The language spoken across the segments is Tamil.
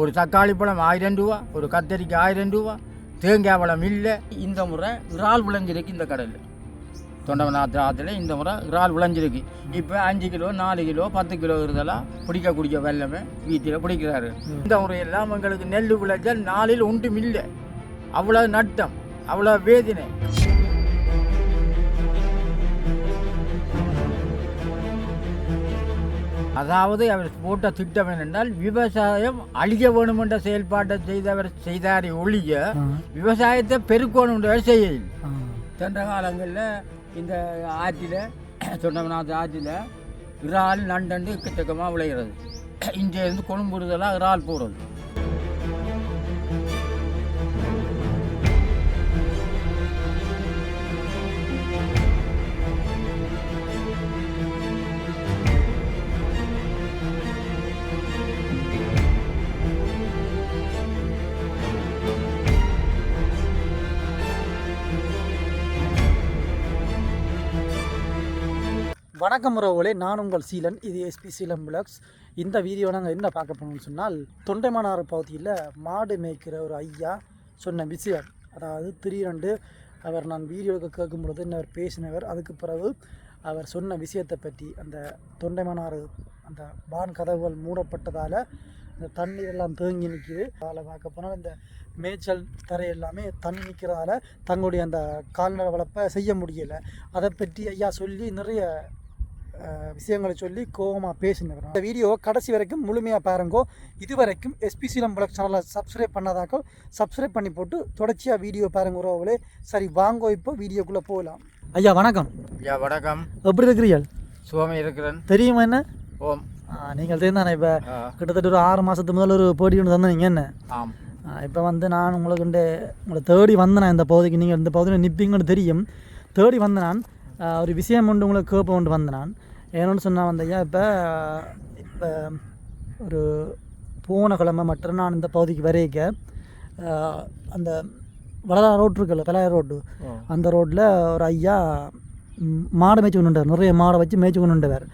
ஒரு தக்காளி பழம் ஆயிரம் ரூபா ஒரு கத்தரிக்கு ஆயிரம் ரூபா தேங்காய் பழம் இல்லை. இந்த முறை இறால் விளைஞ்சிருக்கு இந்த கடலில் தொண்டவனாத்து ஆற்றுல இந்த முறை இறால் விளைஞ்சிருக்கு. இப்போ அஞ்சு கிலோ நாலு கிலோ பத்து கிலோ இருந்தெல்லாம் பிடிக்க குடிக்க வெள்ளமே வீட்டில் பிடிக்கிறாரு. இந்த முறையெல்லாம் எங்களுக்கு நெல் விளைச்சல் நாளில் ஒன்றும் இல்லை. அவ்வளோ நட்டம் அவ்வளோ வேதனை. அதாவது அவர் போட்ட திட்டம் என்னென்றால் விவசாயம் அழிய வேணும் என்ற செயல்பாட்டை செய்தவர் செய்தாரே ஒழிய விவசாயத்தை பெருக்கணுன்றவர் செய்யவில்லை. சென்ற காலங்களில் இந்த ஆற்றில் சொன்னவனாத்து ஆற்றில் இறால் நண்டண்டு எக்கச்சக்கமாக விளைகிறது இங்கேருந்து கொழும்புறுதலாக இறால் போகிறது வணக்கம் உறவுகளே நான் உங்கள் சீலன் இது எஸ்பி சீலம் பிளாக்ஸ் இந்த வீடியோ நாங்கள் என்ன பார்க்க போனோம்னு சொன்னால் தொண்டைமானார் பகுதியில் மாடு மேய்க்கிற ஒரு ஐயா சொன்ன விஷயம். அதாவது திடீரென்று அவர் நான் வீடியோவுக்கு கேட்கும் பொழுது அவர் பேசினவர் அதுக்கு பிறகு அவர் சொன்ன விஷயத்தை பற்றி அந்த தொண்டைமானார் அந்த வான் கதவுகள் மூடப்பட்டதால் இந்த தண்ணீர் எல்லாம் தேங்கி நிற்கிது. அதில் பார்க்க போனால் இந்த மேய்ச்சல் தரை எல்லாமே தண்ணி நிற்கிறதால தங்களுடைய அந்த கால்நடை வளர்ப்பை செய்ய முடியலை. அதை பற்றி ஐயா சொல்லி நிறைய விஷயங்களை சொல்லி கோவமாக பேசினவர். இந்த வீடியோ கடைசி வரைக்கும் முழுமையாக பாருங்கோ. இது வரைக்கும் எஸ்பிசி நம்பளக் சேனலை சப்ஸ்கிரைப் பண்ணாதாக்கோ சப்ஸ்கிரைப் பண்ணி போட்டு தொடர்ச்சியாக வீடியோ பாருங்க உறவுகளே. சரி வாங்கோ இப்போ வீடியோக்குள்ளே போகலாம். ஐயா வணக்கம். ஐயா வணக்கம். எப்படி இருக்கிறீர்கள்? சுவாமி இருக்கிறேன். தெரியுமா என்ன? ஓம். நீங்கள் தெரிந்தானே இப்போ கிட்டத்தட்ட ஒரு ஆறு மாதத்துக்கு முதல்ல ஒரு போட்டி ஒன்று தந்தீங்க என்ன? ஆம். இப்போ வந்து நான் உங்களுக்கு உங்களை தேடி வந்தேன் இந்த பகுதிக்கு? நீங்கள் இந்த பகுதியில் நிற்பீங்கன்னு தெரியும். தேடி வந்த நான் ஒரு விஷயம் ஒன்று உங்களுக்கு கேட்ப கொண்டு வந்தேன் நான் ஏன்னு சொன்னால் வந்து ஐயா இப்போ இப்போ ஒரு போன கிழமை மட்டும் நான் இந்த பகுதிக்கு வரைக்க அந்த வளரா ரோட் இருக்குல்ல பழைய ரோடு. அந்த ரோட்டில் ஒரு ஐயா மாடை மேய்ச்சி கொண்டுட்டார் நிறைய மாடை வச்சு மேய்ச்சி கொண்டுட்டார்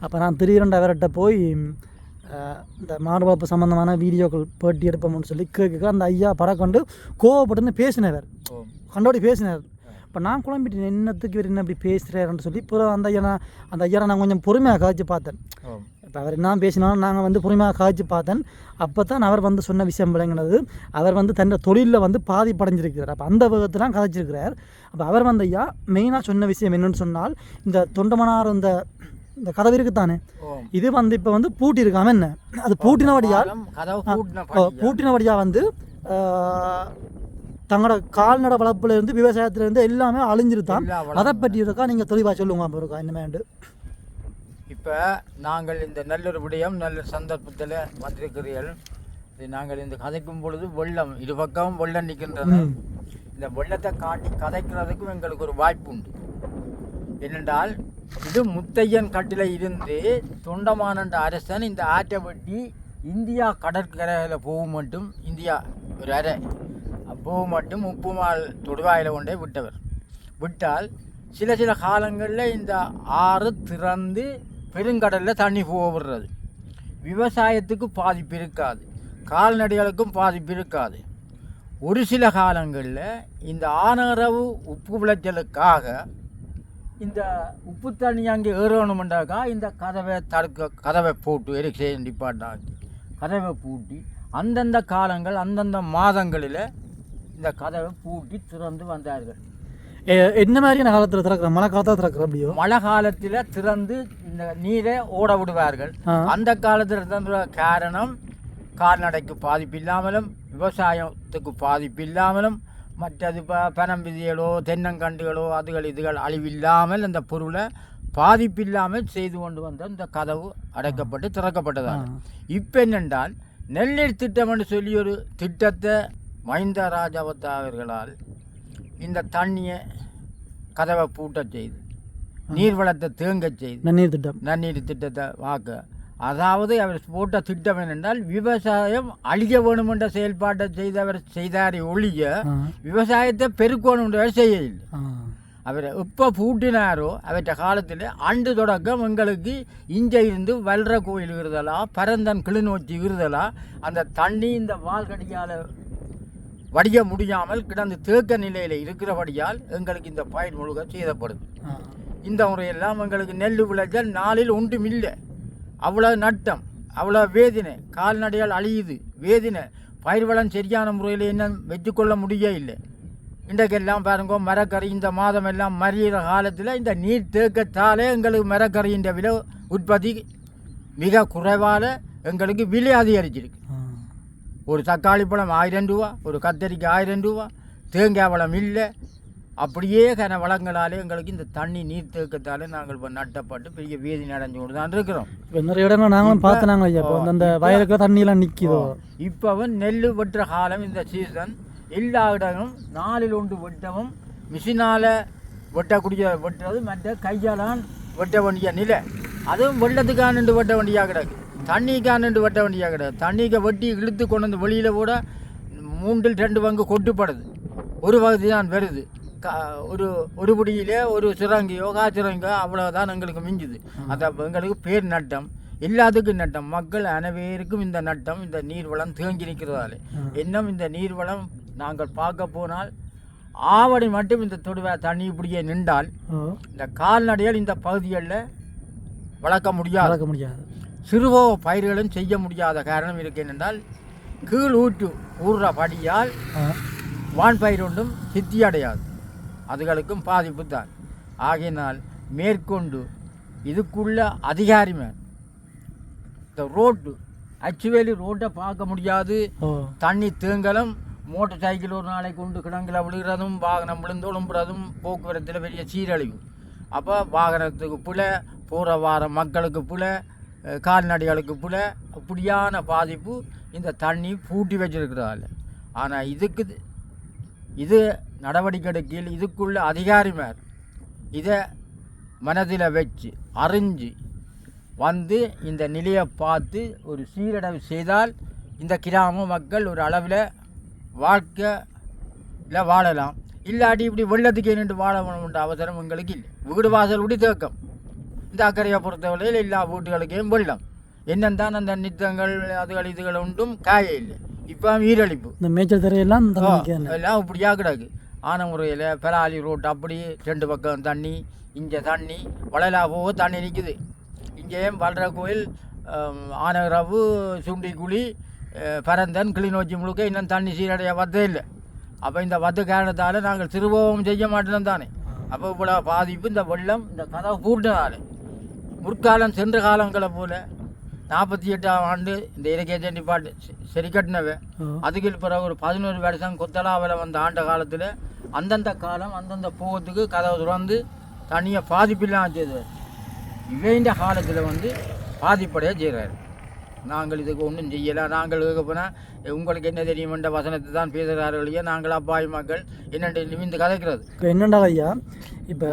அப்போ நான் திடீரெண்டு அவர்கிட்ட போய் இந்த மாடு வளர்ப்பு சம்மந்தமான வீடியோக்கள் பேட்டி எடுப்போம்னு சொல்லி கேட்க அந்த ஐயா படக்கொண்டு கோவப்பட்டுன்னு பேசினவர். கண்டோடி பேசினார் இப்போ நான் குழம்பிட்டேன். என்னத்துக்கு இவர் என்ன இப்படி பேசுகிறாருன்னு சொல்லி பிறகு அந்த ஐயா நான் அந்த ஐயா நான் கொஞ்சம் பொறுமையாக காய்ச்சி பார்த்தேன். இப்போ அவர் என்ன பேசினாலும் நாங்கள் வந்து பொறுமையாக காய்ச்சி பார்த்தேன். அப்போ தான் அவர் வந்து சொன்ன விஷயம் விளங்கினது. அவர் வந்து தன் தொழிலில் வந்து பாதிப்படைஞ்சிருக்கிறார். அப்போ அந்த விதத்தில் தான் கதைச்சிருக்கிறார் அப்போ அவர் வந்து ஐயா மெயினாக சொன்ன விஷயம் என்னன்னு சொன்னால் இந்த தொண்டமனார் இந்த இந்த கதவு இருக்குத்தானே இது வந்து இப்போ வந்து பூட்டி இருக்காம என்ன? அது பூட்டினபடியால் பாலம் கதவு பூட்டின ஓ, படியா? பூட்டினபடியாக வந்து தங்களோட கால்நடை வளர்ப்புல இருந்து விவசாயத்துல இருந்து எல்லாமே அழிஞ்சிருத்தான். அதை பற்றி இருக்கா நீங்கள் தெளிவாக சொல்லுங்க இருக்கா இனிமேண்டு. இப்போ நாங்கள் இந்த நல்லொரு விடயம் நல்ல சந்தர்ப்பத்தில் வந்திருக்கிறீர்கள். இது நாங்கள் இந்த கதைக்கும் பொழுது வெள்ளம் இரு பக்கமும் வெள்ளம் நிற்கின்றது. இந்த வெள்ளத்தை காட்டி கதைக்கிறதுக்கும் எங்களுக்கு ஒரு வாய்ப்பு உண்டு. என்னென்றால் இது முத்தையன் கட்டில இருந்து தொண்டமானண்ட அரசன் இந்த ஆற்றை வெட்டி இந்தியா கடற்கரையில் போக மட்டும் இந்தியா ஒரு அரை பூ மட்டும் உப்புமால் தொடுவாயில் கொண்டே விட்டவர். விட்டால் சில சில காலங்களில் இந்த ஆறு திறந்து பெருங்கடலில் தண்ணி போகிறது விடுறது விவசாயத்துக்கு பாதிப்பு இருக்காது. கால்நடைகளுக்கும் பாதிப்பு இருக்காது. ஒரு சில காலங்களில் இந்த ஆனரவு உப்பு விளைச்சலுக்காக இந்த உப்பு தண்ணி அங்கே ஏறணுமெண்டாக்கா இந்த கதவை தடுக்க கதவை போட்டு எரிசை டிபார்ட்மெண்ட் கதவை பூட்டி அந்தந்த காலங்கள் அந்தந்த மாதங்களில் இந்த கதவை பூட்டி திறந்து வந்தார்கள். என்ன மாதிரியான காலத்தில் திறக்கிற மழை காலத்தில் திறக்கிற அப்படியோ? மழை காலத்தில் திறந்து இந்த நீரை ஓட விடுவார்கள். அந்த காலத்தில் திறந்த காரணம் கால்நடைக்கு பாதிப்பு இல்லாமலும் விவசாயத்துக்கு பாதிப்பு இல்லாமலும் மற்றது இப்போ பனம்பிதிகளோ தென்னங்கண்டுகளோ அதுகள் இதுகள் அழிவில்லாமல் அந்த பொருளை பாதிப்பு இல்லாமல் செய்து கொண்டு வந்த இந்த கதவு அடைக்கப்பட்டு திறக்கப்பட்டதாக இப்போ என்னென்றால் நெல்லீர் திட்டம் என்று சொல்லி ஒரு திட்டத்தை மஹிந்த ராஜபக்த அவர்களால் இந்த தண்ணியை கதவை பூட்டச் செய்து நீர்வளத்தை தேங்கச் செய்து நன்னீர் திட்டம் நன்னீர் திட்டத்தை வாக்க அதாவது அவர் போட்ட திட்டம் என்னென்றால் விவசாயம் அழிய வேணும் என்ற செயல்பாட்டை செய்தவர் செய்தாரே ஒழிய. விவசாயத்தை பெருக்கணும் செய்யவில்லை ஆ. அவர் எப்போ பூட்டினாரோ அவற்ற காலத்தில் அன்று தொடக்கம் எங்களுக்கு இங்கே இருந்து வல்ற கோயில் விருதலா பரந்தன் கிளிநொச்சி விருதலா அந்த தண்ணி இந்த வால்கடியால் வடிய முடியாமல் கிடந்து தேக்க நிலையில் இருக்கிறபடியால் எங்களுக்கு இந்த பயிர் முழுக்க சேதப்படுது. இந்த முறையெல்லாம் எங்களுக்கு நெல் விளைச்சல் நாளில் ஒன்றும் இல்லை. அவ்வளோ நட்டம் அவ்வளோ வேதனை கால்நடையால் அழியுது. வேதனை பயிர் வளம் சரியான முறையில் என்ன வச்சுக்கொள்ள முடிய இல்லை. இன்றைக்கெல்லாம் பாருங்க மரக்கறி இந்த மாதம் எல்லாம் மறியிற காலத்தில் இந்த நீர் தேக்கத்தாலே எங்களுக்கு மரக்கறியின் விலை உற்பத்தி மிக குறைவால் எங்களுக்கு விலை அதிகரிச்சிருக்கு. ஒரு தக்காளி பழம் ஆயிரம் ரூபா ஒரு கத்தரிக்காய் ஆயிரம் ரூபா தேங்காய் பழம் இல்லை. அப்படியே கன வளங்களாலே எங்களுக்கு இந்த தண்ணி நீர் தேக்கத்தாலே நாங்கள் இப்போ நட்டப்பட்டு பெரிய வீதி நடந்து கொண்டு தான் இருக்கிறோம். இப்போ நிறைய இடங்கள் நாங்களும் பார்த்தனாங்க ஐயா. இப்போ அந்த வயலுக்கு தண்ணியெல்லாம் நிற்கிதோ இப்போவும் நெல் வெட்டுற காலம் இந்த சீசன் எல்லா இடமும் நாளில் ஒன்று வெட்டவும் மிஷினால் வெட்டக்கூடிய வெட்டுறது மற்ற கையாலான் வெட்ட வேண்டிய நிலை. அதுவும் வெள்ளத்துக்கான வெட்ட வேண்டியா கிடக்கு. தண்ணிக்கான வெட்ட வேண்டியா கிடக்கு தண்ணிக்கு வெட்டி இழுத்து கொண்டு வந்து வெளியில் கூட மூன்றில் ரெண்டு பங்கு கொட்டுப்படுது. ஒரு பகுதி தான் வருது. கா- ஒரு ஒரு பிடியிலே ஒரு சிறங்கியோ காய்ச்சிறங்கியோ அவ்வளோதான் எங்களுக்கு மிஞ்சுது. அது எங்களுக்கு பேர் நட்டம். எல்லாத்துக்கும் நட்டம். மக்கள் அனைவருக்கும் இந்த நட்டம் இந்த நீர்வளம் தேங்கி நிற்கிறதாலே இன்னும் இந்த நீர்வளம் நாங்கள் பார்க்க போனால் ஆவடி மட்டும் இந்த தொடுவ தண்ணி இப்படியே நின்றால் இந்த கால்நடையால் இந்த பகுதிகளில் வளர்க்க முடியாது. வளர்க்க முடியாது. சிறுவோ பயிர்களும் செய்ய முடியாத காரணம் இருக்கு என்னென்றால் கீழ் ஊற்று ஊறுற படியால் வான் பயிர் ஒன்றும் சித்தி அடையாது. அதுகளுக்கும் பாதிப்பு தான். ஆகையினால் மேற்கொண்டு இதுக்குள்ள அதிகாரிமார் இந்த ரோட்டு அச்சுவேலி ரோட்டை பார்க்க முடியாது. தண்ணி தேங்கலும் மோட்டார் சைக்கிள் ஒரு நாளைக்கு கொண்டு கிடங்கில் விழுகிறதும் வாகனம் விழுந்து ஒழும்புறதும் போக்குவரத்தில் பெரிய சீரழிவு. அப்போ வாகனத்துக்கு புல போகிற வார மக்களுக்கு அஹ், கால்நடைகளுக்கு புல அப்படியான பாதிப்பு இந்த தண்ணி பூட்டி வச்சிருக்கிறதால ஆனால் இதுக்கு இது நடவடிக்கை எடுக்கையில் இதுக்குள்ள அதிகாரிமார் இதை மனதில் வச்சு அறிஞ்சு வந்து இந்த நிலையை பார்த்து ஒரு சீரடைவு செய்தால் இந்த கிராம மக்கள் ஒரு அளவில் வாழ்க்கையில் வாழலாம். இல்லாட்டி இப்படி வெள்ளத்துக்கு நின்று வாழ வேணும்ன்ற அவசரம் எங்களுக்கு இல்லை. வீடு வாசல் விடி தேக்கம். இந்த அக்கறையை பொறுத்தவரையில் எல்லா வீட்டுகளுக்கும் வெள்ளம் என்னந்தான் அந்த நித்தங்கள் அதுகள் இதுகள் ஒன்றும் காய இல்லை இப்போ ஈரழிப்பு இந்த மேய்ச்சல் தரையெல்லாம் எல்லாம் இப்படியா கிடக்கு ஆன முறையில் பெராலி ரோட் அப்படி ரெண்டு பக்கம் தண்ணி இங்கே தண்ணி வளையலா போக தண்ணி நிற்குது இங்கேயும் வளர கோயில் ஆனகரவு சுண்டிக்குழி பரந்தன் கிளிநொச்சி முழுக்க இன்னும் தண்ணி சீரடைய வத்தே இல்லை அப்போ இந்த வத்து காரணத்தால் நாங்கள் திரும்பவும் செய்ய மாட்டோம் தானே அப்போ இவ்வளோ பாதிப்பு இந்த வெள்ளம் இந்த கதவை பூட்டினாலே முற்காலம் சென்ற காலங்களை போல நாற்பத்தி எட்டாம் ஆண்டு இந்த இலக்கிய செண்டிப்பாட்டு சரி கட்டினவை அதுக்கு பிறகு ஒரு பதினோரு வருஷம் கொத்தலாவில் வந்த ஆண்ட காலத்தில் அந்தந்த காலம் அந்தந்த போகத்துக்கு கதவை திறந்து தண்ணியை பாதிப்பில்லாம் செய்தார் இவைண்ட காலத்தில் வந்து பாதிப்படைய செய்கிறார் நாங்கள் இதுக்கு ஒன்றும் செய்யலை. நாங்கள் போனால் உங்களுக்கு என்ன தெரியுமென்ற வசனத்தை தான் பேசுகிறார்களே நாங்கள் அப்பாவி மக்கள். என்னென்று நிமிந்து கதைக்கிறது. இப்போ என்னடா ஐயா இப்போ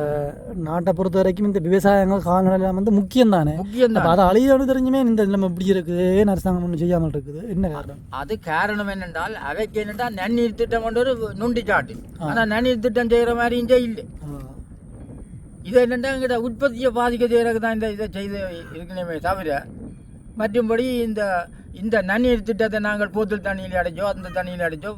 நாட்டை பொறுத்த வரைக்கும் இந்த விவசாயங்கள் கால்நடைலாம் வந்து முக்கியம் தானே முக்கியம் அப்போ அதை அழியோடு தெரிஞ்சுமே இந்த நிலைமை இப்படி இருக்குது. ஏன் அரசாங்கம் ஒன்றும் செய்யாமல் இருக்குது? என்ன காரணம்? அது காரணம் என்னென்றால் அவைக்கு என்னென்னா நன்னீர் திட்டம் கொண்டு ஒரு நுண்டி சாட்டு ஆனால் நன்னீர் திட்டம் செய்கிற மாதிரி இங்கே இல்லை. இது என்னென்னா எங்கிட்ட உற்பத்தியை பாதிக்க செய்கிறதுக்கு தான் இந்த இதை செய்து இருக்கணுமே தவிர மற்றும்படி இந்த இந்த நன்னீர் திட்டத்தை நாங்கள் போத்தல் தண்ணியில் அடைச்சோ அந்த தண்ணியில் அடைச்சோ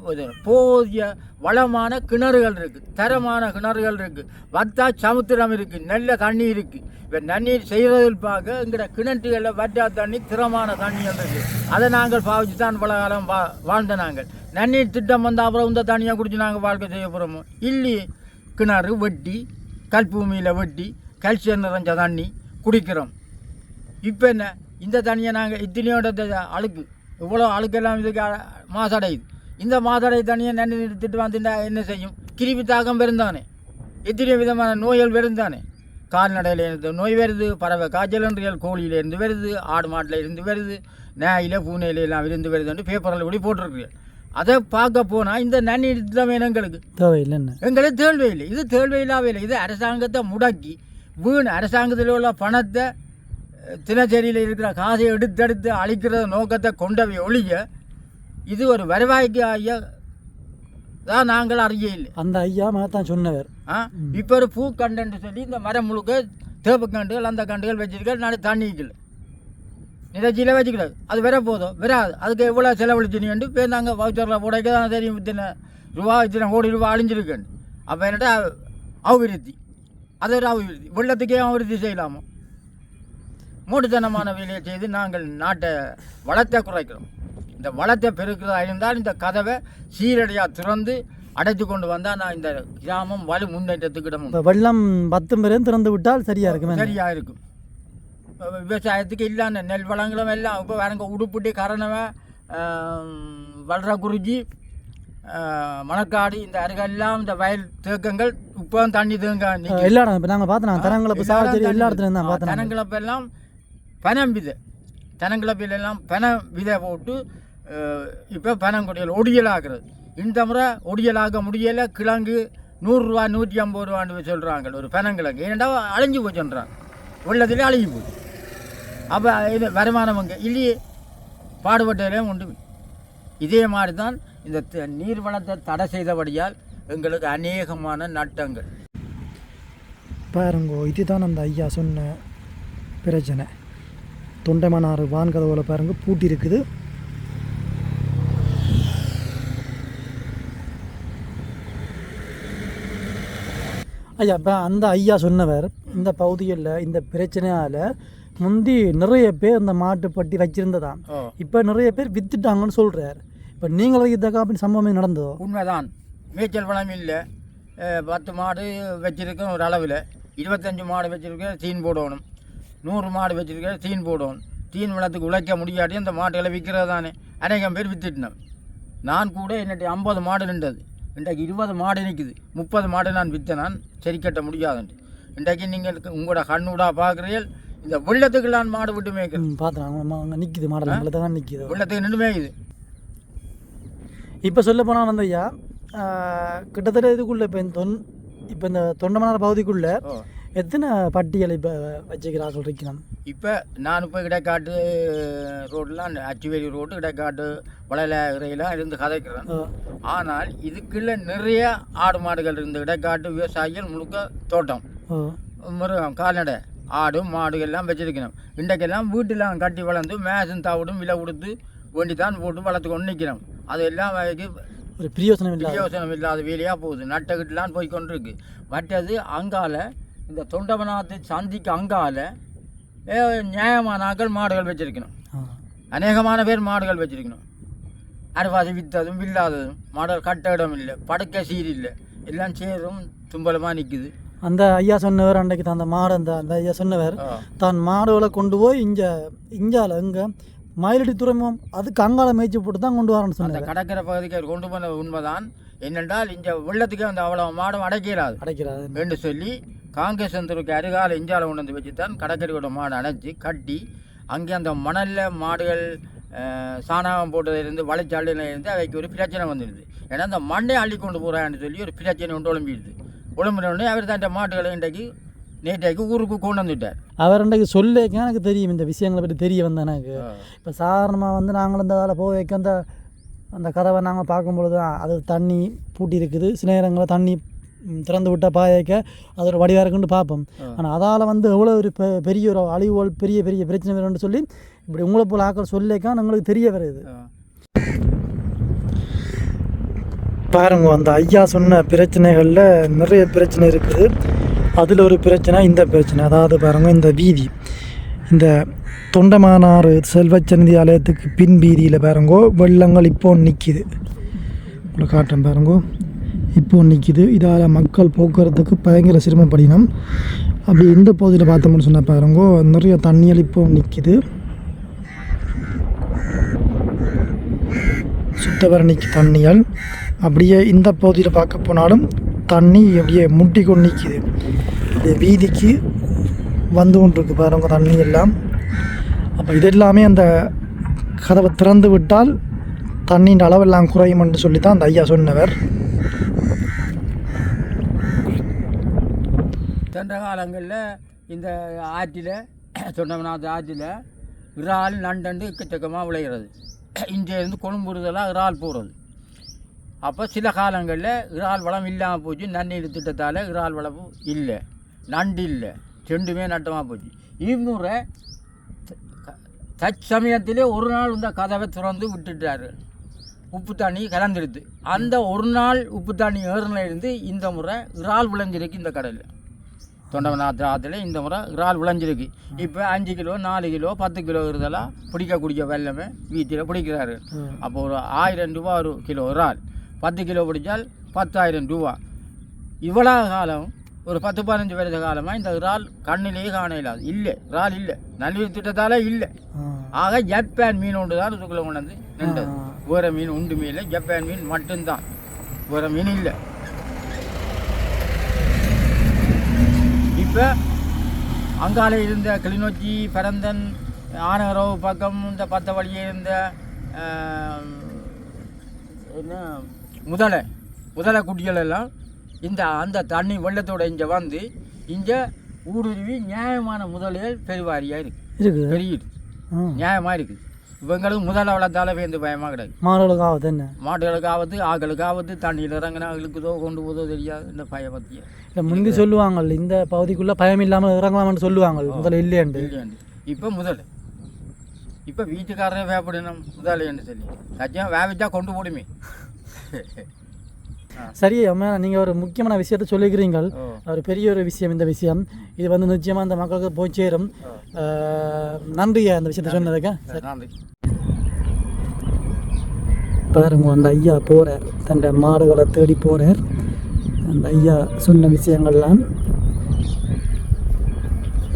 போதிய வளமான கிணறுகள் இருக்குது தரமான கிணறுகள் இருக்குது வத்தா சமுத்திரம் இருக்குது நல்ல தண்ணி இருக்குது இப்போ நன்னீர் செய்கிறதில் பார்க்க எங்கட கிணற்றுகளில் வற்றா தண்ணி திறமான தண்ணிகள் இருக்குது அதை நாங்கள் பாவிச்சு தான் பல காலம் வா வாழ்ந்த நாங்கள். நன்னீர் திட்டம் வந்த அப்புறம் இந்த தண்ணியை குடிச்சு நாங்கள் வாழ்க்கை செய்ய போகிறோமோ இல்லையே. கிணறு வெட்டி கல்பூமியில் வெட்டி கல்சியம் நிறைஞ்ச தண்ணி குடிக்கிறோம். இப்போ என்ன? இந்த தண்ணியை நாங்கள் இத்தனையோட அழுக்கு. இவ்வளோ அழுக்கெல்லாம் இதுக்கு மாசடையுது. இந்த மாசடை தண்ணியை நன்றி நிறுத்திட்டு வந்துட்டா என்ன செய்யும்? கிருமி தாக்கம் பெருந்தானே. எத்தனை விதமான நோய்கள் பெருந்தானே. கால்நடையில் இருந்து நோய் வருது பறவை காய்ச்சல் கோழியில இருந்து வருது ஆடு மாட்டில் இருந்து வருது நாயில பூனையில எல்லாம் இருந்து வருதுன்னு பேப்பரில் இப்படி போட்டிருக்கு அதை பார்க்க போனால் இந்த நன்னி தான் வேணும் எங்களுக்கு. தேவையில்லை எங்களுக்கு தேழ்வை இல்லை இது தேழ்வை இல்லாத இல்லை இது அரசாங்கத்தை முடக்கி வீண் அரசாங்கத்தில் உள்ள பணத்தை தினச்சரியில் இருக்கிற காசை எடுத்தெடுத்து அழிக்கிற நோக்கத்தை கொண்டவை ஒழிய இது ஒரு வருவாய்க்கு ஆகிய தான் நாங்கள் அறிய இல்லை. அந்த ஐயா தான் சொன்னவர். ஆ? இப்போ ஒரு பூ கண்டுன்னு சொல்லி இந்த மரம் முழுக்க தேப்பு கண்டுகள் அந்த கண்டுகள் வச்சிருக்க நான் தண்ணிக்கல நிலச்சியில் வச்சுக்கிறாது அது வர போதும் வராது. அதுக்கு எவ்வளோ செலவழிச்சுன்னு போய் நாங்கள் வவுச்சரில் உடைக்க தான் தெரியும். இத்தனை ரூபா இத்தனை கோடி ரூபா அழிஞ்சிருக்கேன் அப்போ என்னட்டா அபிவிருத்தி? அது ஒரு அபிவிருத்தி. வெள்ளத்துக்கே அபிவிருத்தி செய்யலாமா? மூடுத்தனமான வேலையை செய்து நாங்கள் நாட்டை வளத்தை குறைக்கிறோம் இந்த வளத்தை பெருக்கிறதா இருந்தால் இந்த கதவை சீரடியாக திறந்து அடைத்து கொண்டு வந்தால் நான் இந்த கிராமம் வலு முன்னேற்றத்துக்கு இடம் உண்டு. இப்போ வெள்ளம் பத்து பேரும் திறந்து விட்டால் சரியா இருக்குமே சரியா இருக்கும் விவசாயத்துக்கு இல்லாத நெல் வளங்களும் எல்லாம் இப்போ வேறங்க உடுப்புட்டி கரணவை வளர குறிஞ்சி மணக்காடு இந்த அருகெல்லாம் இந்த வயல் தேக்கங்கள் இப்போ தண்ணி தேங்க. எல்லா இடம் இப்போ நாங்கள் பார்த்தோம் தரங்களை எல்லா இடத்துலையும் தான் பார்த்தோம் பனம் விதை தெனங்கிழப்பிலெல்லாம் பனம் விதை போட்டு இப்போ பனங்கொடிகள் ஒடியலாகிறது. இந்த முறை ஒடியலாக முடியலை கிழங்கு நூறுரூவா நூற்றி ஐம்பது ரூபான்னு சொல்கிறாங்க ஒரு பனங்கிழங்கு. ஏன்னா அழிஞ்சு போச்சுன்றாங்க வெள்ளத்திலே அழிஞ்சு போச்சு. அப்போ இது வருமானம் அங்கே இல்லையே. பாடுபட்டதிலே உண்டு. இதே மாதிரி தான் இந்த த- நீர் வளத்தை தடை செய்தபடியால் எங்களுக்கு அநேகமான நட்டங்கள். பாருங்கோ இதுதான் அந்த ஐயா சொன்ன பிரச்சனை. தொண்டைமனாறு வான்கதவுல பாருங்க பூட்டி இருக்குது ஐயா இப்போ அந்த ஐயா சொன்னவர் இந்த பகுதியில் இந்த பிரச்சனையால் முந்தி நிறைய பேர் இந்த மாட்டுப்பட்டி வச்சிருந்ததாம். ஓ இப்போ நிறைய பேர் வித்துட்டாங்கன்னு சொல்கிறார் இப்போ நீங்களும் இதுக்காக அப்படி சம்பவமே நடந்ததோ? உண்மைதான். மேய்ச்சல் வளம் இல்லை. பத்து மாடு வச்சிருக்கேன் ஒரு அளவில். இருபத்தஞ்சு மாடு வச்சிருக்கேன் தீன் போடணும். நூறு மாடு வச்சிருக்கேன் தீன் போடணும் தீன் வளத்துக்கு உழைக்க முடியாட்டி அந்த மாட்டுகளை விற்கிறது தானே. அநேகம் பேர் வித்துட்டினேன் நான் கூட என்னட்டு ஐம்பது மாடு நின்றது. இன்றைக்கு இருபது மாடு நிற்குது முப்பது மாடு நான் விற்ற நான் சரி கட்ட முடியாதுன்ட்டு. இன்றைக்கு நீங்கள் உங்களோட கண்ணூடா பார்க்குறீர்கள். இந்த வெள்ளத்துக்கு நான் மாடு விட்டு மேய்க்கிறேன். பார்த்தேன் அங்கே நிற்கிது அங்கே தான் நிற்கிது வெள்ளத்துக்கு நின்று மேயுது. இப்போ சொல்ல போனால் வந்து ஐயா கிட்டத்தட்ட இதுக்குள்ளே இப்போ இந்த தொன் இப்போ இந்த தொண்டமனார் பகுதிக்குள்ளே எத்தனை பட்டியலை இப்போ வச்சுக்கிறார்கள் இருக்கணும் இப்போ நான் இப்போ இடைக்காட்டு ரோடெலாம் அச்சுவேலி ரோடு இடைக்காட்டு வளையல இறையெல்லாம் இருந்து கதைக்கிறேன். ஆனால் இதுக்குள்ள நிறைய ஆடு மாடுகள் இருந்து இடைக்காட்டு விவசாயிகள் முழுக்க தோட்டம். மிருகம் கால்நடை ஆடு மாடு எல்லாம் வச்சிருக்கணும். இன்றைக்கெல்லாம் வீட்டெல்லாம் கட்டி வளர்ந்து மேசும் தவிடும் விலை கொடுத்து வேண்டி தான் போட்டு வளர்த்து கொண்டு நிற்கிறோம். அதெல்லாம் அதுக்கு ஒரு பிரியோசனம் பிரயோசனம் இல்லாத வேலையாக போகுது. நட்டகிட்டலாம் போய் கொண்டிருக்கு. மற்றது அங்கால இந்த தொண்டவனாத்து சந்திக்கு அங்கால நியாயமான ஆட்கள் மாடுகள் வச்சிருக்கணும். அநேகமான பேர் மாடுகள் வச்சிருக்கணும். அறுவாசி வித்ததும் வில்லாததும் மாடுகள் கட்ட இடம் இல்லை படுக்கை சீர் இல்லை எல்லாம் சேரும் தும்பலமாக நிற்குது அந்த ஐயா சொன்னவர் அன்றைக்கு தான் அந்த மாடு அந்த அந்த ஐயா சொன்னவர் தான் மாடுகளை கொண்டு போய் இங்கே இங்கால இங்கே மயிலடி துறைமுகம் அதுக்கு அங்கால மேய்ச்சி போட்டு தான் கொண்டு அந்த சொன்னார். கடற்கரை பகுதிக்கு அவர் கொண்டு போன உண்மைதான். என்னென்றால் இந்த வெள்ளத்துக்கு அந்த அவ்வளோ மாடும் அடைக்கிறாது அடைக்கிறாரு என்று சொல்லி காங்கிரஸ் சந்தருக்கு அருகால இஞ்சால கொண்டு வந்து வச்சு தான் கடற்கரையோட மாடு அணைச்சி கட்டி அங்கே அந்த மணலில் மாடுகள் சாணம் போட்டதிலிருந்து வளைச்சாலில் இருந்து அவைக்கு ஒரு பிரச்சனை வந்துடுது. ஏன்னா அந்த மண்ணை அள்ளி கொண்டு போகிறான்னு சொல்லி ஒரு பிரச்சனை ஒன்று ஒழும்பிடுது. ஒழும்பினோடனே அவர் தான் மாட்டுகளை இன்றைக்கு நேற்றைக்கு ஊருக்கு கொண்டு வந்துட்டார். அவர் அன்றைக்கு சொல்லேக்க எனக்கு தெரியும் இந்த விஷயங்களை பற்றி தெரிய வந்தேன் எனக்கு. இப்போ சாதாரணமாக வந்து நாங்களும் இந்த வேலை போக வைக்க அந்த அந்த கதவை நாங்கள் பார்க்கும்பொழுது அது தண்ணி பூட்டி இருக்குது சில நேரங்களில் தண்ணி திறந்து விட்டால் பாயக்க அது ஒரு வடிவாக இருக்குன்னு பார்ப்போம். ஆனால் அதால் வந்து எவ்வளோ ஒரு பெ- பெரிய ஒரு அழிவுகள் பெரிய பெரிய பிரச்சனை வரும்னு சொல்லி இப்படி உங்களை போல் ஆக்கள் சொல்லிக்க எங்களுக்கு தெரிய வருது. பாருங்க அந்த ஐயா சொன்ன பிரச்சனைகளில் நிறைய பிரச்சனை இருக்குது. அதில் ஒரு பிரச்சனை இந்த பிரச்சனை. அதாவது பாருங்க இந்த வீதி. இந்த தொண்டமானாறு செல்வச்சந்தி ஆலயத்துக்கு பின் வீதியில் பாருங்கோ வெள்ளங்கள் இப்போ நிற்கிது உங்களை காட்டுறேன் பாருங்கோ. இப்போ நிற்கிது இதால் மக்கள் போக்குவரத்துக்கு பயங்கர சிரமப்படினம். அப்படி இந்த பகுதியில் பார்த்தோம்னு சொன்ன பாருங்க நிறைய தண்ணிகள் இப்போ நிற்கிது சுத்தவரணிக்கு தண்ணியல் அப்படியே இந்த பகுதியில் பார்க்க போனாலும் தண்ணி அப்படியே முட்டி கொண்டு நிற்கிது இந்த வீதிக்கு வந்து கொண்டிருக்கு பாருங்க தண்ணி எல்லாம். அப்போ இதெல்லாமே அந்த கதவை திறந்து விட்டால் தண்ணியின் அளவெல்லாம் குறையும் என்று சொல்லி தான் அந்த ஐயா சொன்னவர். சென்ற காலங்களில் இந்த ஆற்றில் சொன்னவனாத்து ஆற்றில் இறால் நண்டண்டு இக்கச்சக்கமாக விளைகிறது இங்கேருந்து கொழும்புறுதலாக இறால் போகிறது அப்போ சில காலங்களில் இறால் வளம் இல்லாமல் போச்சு. நன்னீர் திட்டத்தால் இறால் வளம் இல்லை. நண்டு இல்லை. ரெண்டுமே நட்டமாக போச்சு. இம்முறை தற்சமயத்திலே ஒரு நாள் இந்த கதவை திறந்து விட்டுட்டாரு. உப்பு தண்ணி கலந்துடுது அந்த ஒரு நாள் உப்பு தண்ணி ஏறுனிலிருந்து இந்த முறை இறால் விளைஞ்சிருக்கு இந்த கடலில் தொண்டவநாத் ஆற்றுல இந்த முறை இறால் விளைஞ்சிருக்கு. இப்போ அஞ்சு கிலோ நாலு கிலோ பத்து கிலோ இருதெல்லாம் பிடிக்கக்கூடிய வெள்ளமே வீட்டில் பிடிக்கிறாரு. அப்போ ஒரு ஆயிரம் ரூபா ஒரு கிலோ இறால். பத்து கிலோ பிடிச்சால் பத்தாயிரம் ரூபா. இவ்வளோ காலம் ஒரு பத்து பதினஞ்சு வருஷ காலமாக இந்த இறால் கண்ணிலேயே காண இல்லாது. இல்லை இறால் இல்லை. நல்லீர் திட்டத்தால் இல்லை. ஆக ஜப்பான் மீன் ஒன்று தான் இதுக்குள்ளே கொண்டு வந்து நின்றது. வேறு மீன் உண்டு மீன் ஜப்பான் மீன் மட்டும்தான். வேறு மீன் இல்லை. இப்போ அங்கால இருந்த கிளிநொச்சி பரந்தன் ஆனகரவு பக்கம் இந்த பத்த வழியே இருந்த என்ன முதலை முதலை குட்டிகள் எல்லாம் இந்த அந்த தண்ணி வெள்ளத்தோட இங்கே வந்து இங்கே ஊடுருவி நியாயமான முதலைகள் பெருவாரியாக இருக்குது ஆ. நியாயமாக இருக்குது இவங்களுக்கு முதல்ல வளர்த்தால வேந்து பயமாக கிடையாது மாடுகளுக்கு ஆகுது என்ன மாடுகளுக்கு ஆபத்து ஆக்களுக்கு ஆபத்து தண்ணியில் இறங்கினா இழுக்குதோ கொண்டு போதோ தெரியாது இந்த பய பற்றிய இல்லை முந்தி சொல்லுவாங்கல்ல இந்த பகுதிக்குள்ளே பயம் இல்லாமல் இறங்கலாம்னு சொல்லுவாங்க முதல்ல இல்லையண்டு. இல்லையாண்டு. இப்போ முதல். இப்போ வீட்டுக்காரரே வேப்படணும் முதலைன்னு சொல்லி. சத்தியம் வேவிச்சா கொண்டு போடுமே. சரி அம்மா நீங்கள் ஒரு முக்கியமான விஷயத்த சொல்லிக்கிறீங்கள். ஒரு பெரிய ஒரு விஷயம் இந்த விஷயம். இது வந்து நிச்சயமாக அந்த மக்களுக்கு போய் சேரும். அஹ், நன்றி அந்த விஷயத்த சொன்னதுக்கு. பாருங்க அந்த ஐயா போகிறார் தன் மாடுகளை தேடி போகிறார் அந்த ஐயா சொன்ன விஷயங்கள்லாம்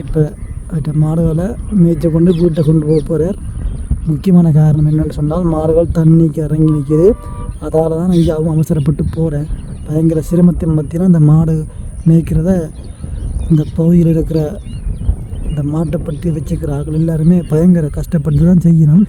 இப்போ அந்த மாடுகளை மேய்ச்ச கொண்டு வீட்டை கொண்டு போக போகிறார் முக்கியமான காரணம் என்னென்னு சொன்னால் மாடுகள் தண்ணிக்கு இறங்கி நிற்கிது அதால் தான் ஐயாவும் அவசரப்பட்டு போகிறேன் பயங்கர சிரமத்தின் மத்தியில் அந்த மாடு மேய்க்கிறத இந்த பகுதியில் இருக்கிற இந்த மாட்டை பற்றி வச்சுக்கிற ஆட்கள் எல்லாருமே பயங்கர கஷ்டப்பட்டு தான் செய்யணும்.